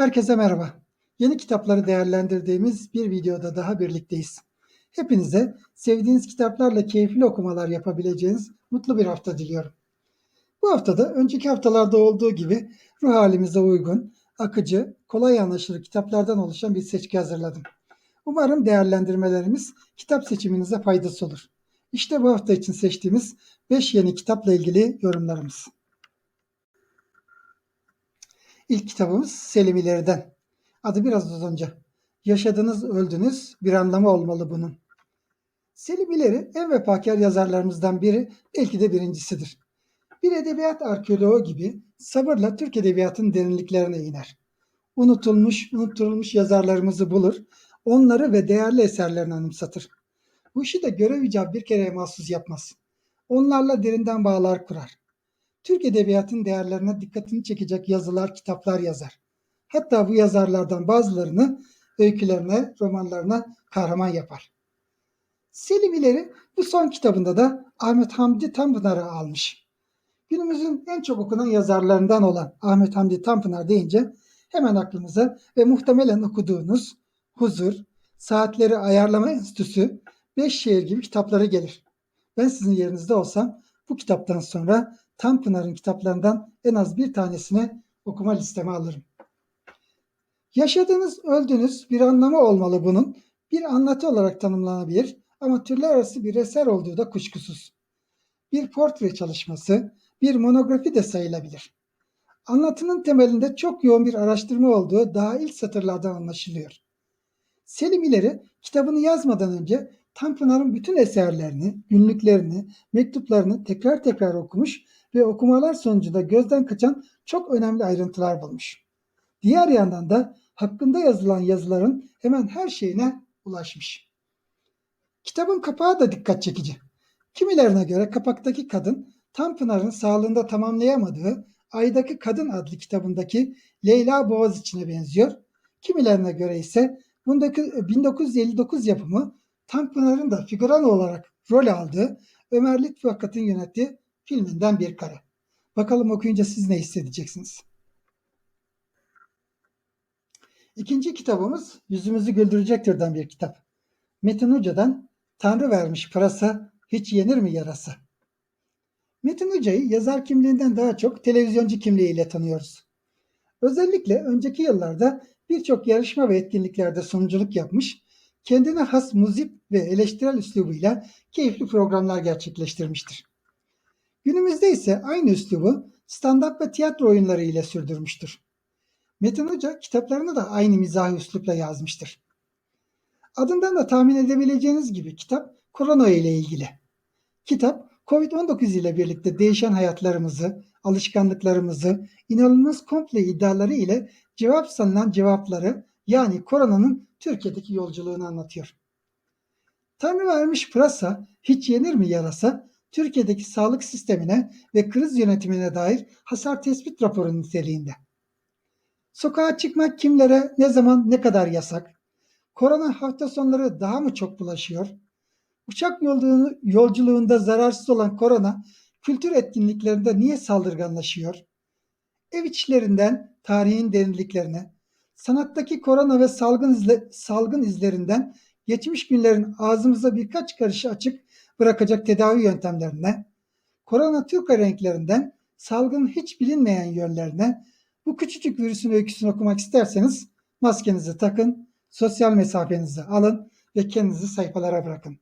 Herkese merhaba. Yeni kitapları değerlendirdiğimiz bir videoda daha birlikteyiz. Hepinize sevdiğiniz kitaplarla keyifli okumalar yapabileceğiniz mutlu bir hafta diliyorum. Bu haftada önceki haftalarda olduğu gibi ruh halimize uygun, akıcı, kolay anlaşılır kitaplardan oluşan bir seçki hazırladım. Umarım değerlendirmelerimiz kitap seçiminize faydası olur. İşte bu hafta için seçtiğimiz 5 yeni kitapla ilgili yorumlarımız. İlk kitabımız Selim İleri'den. Adı biraz uzunca. Yaşadınız, öldünüz, bir anlamı olmalı bunun. Selim İleri en vefakar yazarlarımızdan biri, belki de birincisidir. Bir edebiyat arkeoloğu gibi sabırla Türk edebiyatının derinliklerine iner. Unutulmuş, unutturulmuş yazarlarımızı bulur, onları ve değerli eserlerini anımsatır. Bu işi de görev icabı bir kere mahsus yapmaz. Onlarla derinden bağlar kurar. Türk edebiyatının değerlerine dikkatini çekecek yazılar, kitaplar yazar. Hatta bu yazarlardan bazılarını öykülerine, romanlarına kahraman yapar. Selim İleri bu son kitabında da Ahmet Hamdi Tanpınar'ı almış. Günümüzün en çok okunan yazarlarından olan Ahmet Hamdi Tanpınar deyince hemen aklınıza ve muhtemelen okuduğunuz Huzur, Saatleri Ayarlama Enstitüsü, Beş Şehir gibi kitapları gelir. Ben sizin yerinizde olsam bu kitaptan sonra Tanpınar'ın kitaplarından en az bir tanesini okuma listeme alırım. Yaşadığınız, öldünüz bir anlamı olmalı bunun. Bir anlatı olarak tanımlanabilir ama türler arası bir eser olduğu da kuşkusuz. Bir portre çalışması, bir monografi de sayılabilir. Anlatının temelinde çok yoğun bir araştırma olduğu daha ilk satırlardan anlaşılıyor. Selim İleri kitabını yazmadan önce Tanpınar'ın bütün eserlerini, günlüklerini, mektuplarını tekrar tekrar okumuş ve okumalar sonucunda gözden kaçan çok önemli ayrıntılar bulmuş. Diğer yandan da hakkında yazılan yazıların hemen her şeyine ulaşmış. Kitabın kapağı da dikkat çekici. Kimilerine göre kapaktaki kadın Tanpınar'ın sağlığında tamamlayamadığı Aydaki Kadın adlı kitabındaki Leyla Boğaziçi'ne benziyor. Kimilerine göre ise bundaki 1959 yapımı Tanpınar'ın da figüran olarak rol aldığı Ömer Lütfü Akat'ın yönettiği filminden bir kare. Bakalım okuyunca siz ne hissedeceksiniz? İkinci kitabımız yüzümüzü güldürecek türden bir kitap. Metin Hoca'dan Tanrı vermiş pırasa hiç yenir mi yarası? Metin Hoca'yı yazar kimliğinden daha çok televizyoncu kimliğiyle tanıyoruz. Özellikle önceki yıllarda birçok yarışma ve etkinliklerde sunuculuk yapmış, kendine has muzip ve eleştirel üslubuyla keyifli programlar gerçekleştirmiştir. Günümüzde ise aynı üslubu stand-up ve tiyatro oyunları ile sürdürmüştür. Metin Hoca kitaplarını da aynı mizahi üslupla yazmıştır. Adından da tahmin edebileceğiniz gibi kitap korona ile ilgili. Kitap Covid-19 ile birlikte değişen hayatlarımızı, alışkanlıklarımızı, inanılmaz komple iddiaları ile cevap sanılan cevapları yani koronanın Türkiye'deki yolculuğunu anlatıyor. Tanrı vermiş pırasa hiç yenir mi yarasa Türkiye'deki sağlık sistemine ve kriz yönetimine dair hasar tespit raporu niteliğinde. Sokağa çıkmak kimlere, ne zaman, ne kadar yasak? Korona hafta sonları daha mı çok bulaşıyor? Uçak yolculuğunda zararsız olan korona, kültür etkinliklerinde niye saldırganlaşıyor? Ev içlerinden tarihin derinliklerine, sanattaki korona ve salgın, izle, salgın izlerinden geçmiş günlerin ağzımıza birkaç karış açık bırakacak tedavi yöntemlerine, korona Türk renklerinden salgın hiç bilinmeyen yönlerine bu küçücük virüsün öyküsünü okumak isterseniz maskenizi takın, sosyal mesafenizi alın ve kendinizi sayfalara bırakın.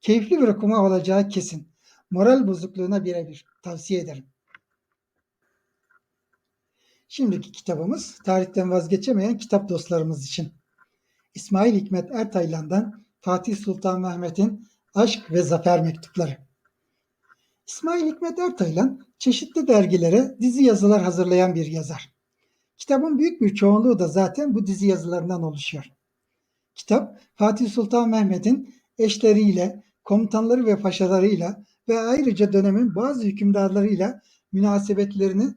Keyifli bir okuma olacağı kesin. Moral bozukluğuna birebir. Tavsiye ederim. Şimdiki kitabımız tarihten vazgeçemeyen kitap dostlarımız için. İsmail Hikmet Ertaylan'dan Fatih Sultan Mehmet'in Aşk ve Zafer Mektupları. İsmail Hikmet Ertaylan çeşitli dergilere dizi yazılar hazırlayan bir yazar. Kitabın büyük bir çoğunluğu da zaten bu dizi yazılarından oluşuyor. Kitap Fatih Sultan Mehmet'in eşleriyle, komutanları ve paşalarıyla ve ayrıca dönemin bazı hükümdarlarıyla münasebetlerini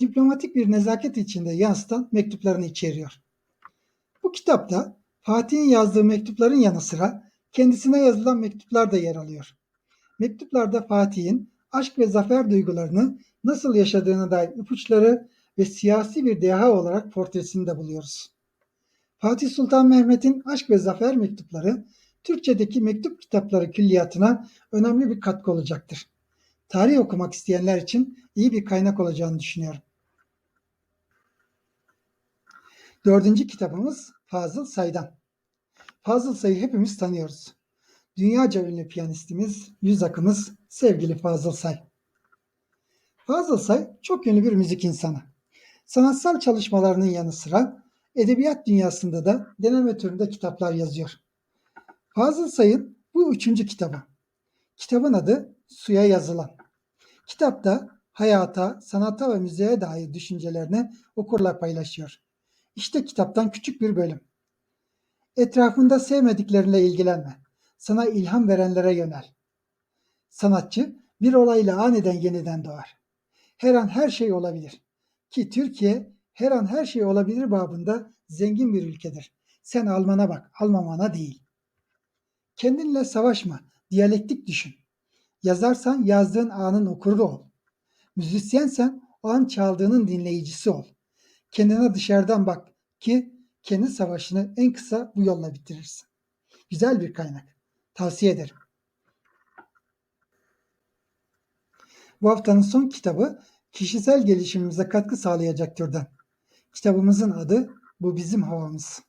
diplomatik bir nezaket içinde yansıtan mektuplarını içeriyor. Bu kitapta Fatih'in yazdığı mektupların yanı sıra kendisine yazılan mektuplar da yer alıyor. Mektuplarda Fatih'in aşk ve zafer duygularını nasıl yaşadığına dair ipuçları ve siyasi bir deha olarak portresini de buluyoruz. Fatih Sultan Mehmet'in Aşk ve Zafer mektupları Türkçedeki mektup kitapları külliyatına önemli bir katkı olacaktır. Tarih okumak isteyenler için iyi bir kaynak olacağını düşünüyorum. Dördüncü kitabımız Fazıl Say'dan. Fazıl Say'ı hepimiz tanıyoruz. Dünyaca ünlü piyanistimiz, yüz akımız sevgili Fazıl Say. Fazıl Say çok ünlü bir müzik insanı. Sanatsal çalışmalarının yanı sıra edebiyat dünyasında da deneme türünde kitaplar yazıyor. Fazıl Say'ın bu üçüncü kitabı. Kitabın adı Suya Yazılan. Kitapta hayata, sanata ve müziğe dair düşüncelerini okurla paylaşıyor. İşte kitaptan küçük bir bölüm. Etrafında sevmediklerinle ilgilenme. Sana ilham verenlere yönel. Sanatçı bir olayla aniden yeniden doğar. Her an her şey olabilir. Ki Türkiye her an her şey olabilir babında zengin bir ülkedir. Sen Alman'a bak, almamana değil. Kendinle savaşma, diyalektik düşün. Yazarsan yazdığın anın okuru ol. Müzisyensen o an çaldığının dinleyicisi ol. Kendine dışarıdan bak ki kendi savaşını en kısa bu yolla bitirirsin. Güzel bir kaynak. Tavsiye ederim. Bu haftanın son kitabı kişisel gelişimimize katkı sağlayacak türden. Kitabımızın adı Bu Bizim Havamız.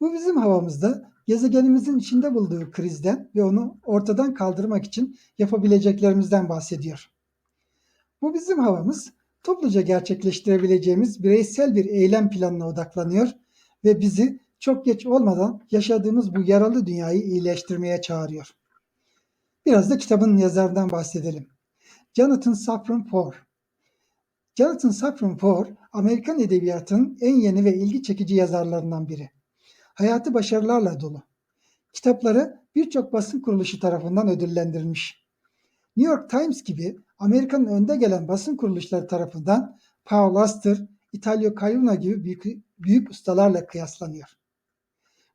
Bu bizim havamızda gezegenimizin içinde bulduğu krizden ve onu ortadan kaldırmak için yapabileceklerimizden bahsediyor. Bu bizim havamız topluca gerçekleştirebileceğimiz bireysel bir eylem planına odaklanıyor ve bizi çok geç olmadan yaşadığımız bu yaralı dünyayı iyileştirmeye çağırıyor. Biraz da kitabın yazarından bahsedelim. Jonathan Safran Foer. Jonathan Safran Foer, Amerikan edebiyatının en yeni ve ilgi çekici yazarlarından biri. Hayatı başarılarla dolu. Kitapları birçok basın kuruluşu tarafından ödüllendirilmiş. New York Times gibi Amerika'nın önde gelen basın kuruluşları tarafından Paul Auster, Italio Calvino gibi büyük, büyük ustalarla kıyaslanıyor.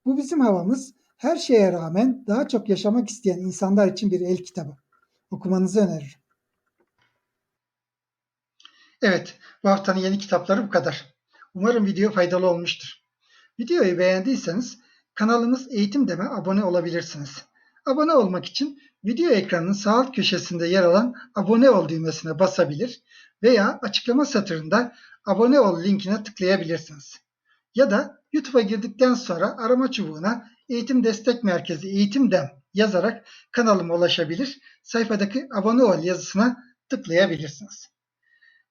Bu bizim havamız her şeye rağmen daha çok yaşamak isteyen insanlar için bir el kitabı. Okumanızı öneririm. Evet, bu haftanın yeni kitapları bu kadar. Umarım video faydalı olmuştur. Videoyu beğendiyseniz kanalımız Eğitim Deme abone olabilirsiniz. Abone olmak için video ekranının sağ alt köşesinde yer alan abone ol düğmesine basabilir veya açıklama satırında abone ol linkine tıklayabilirsiniz. Ya da YouTube'a girdikten sonra arama çubuğuna Eğitim Destek Merkezi Eğitim Dem yazarak kanalıma ulaşabilir, sayfadaki abone ol yazısına tıklayabilirsiniz.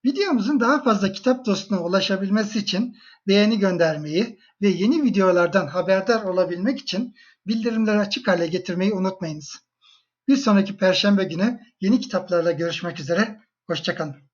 Videomuzun daha fazla kitap dostuna ulaşabilmesi için beğeni göndermeyi ve yeni videolardan haberdar olabilmek için bildirimleri açık hale getirmeyi unutmayınız. Bir sonraki perşembe günü yeni kitaplarla görüşmek üzere. Hoşçakalın.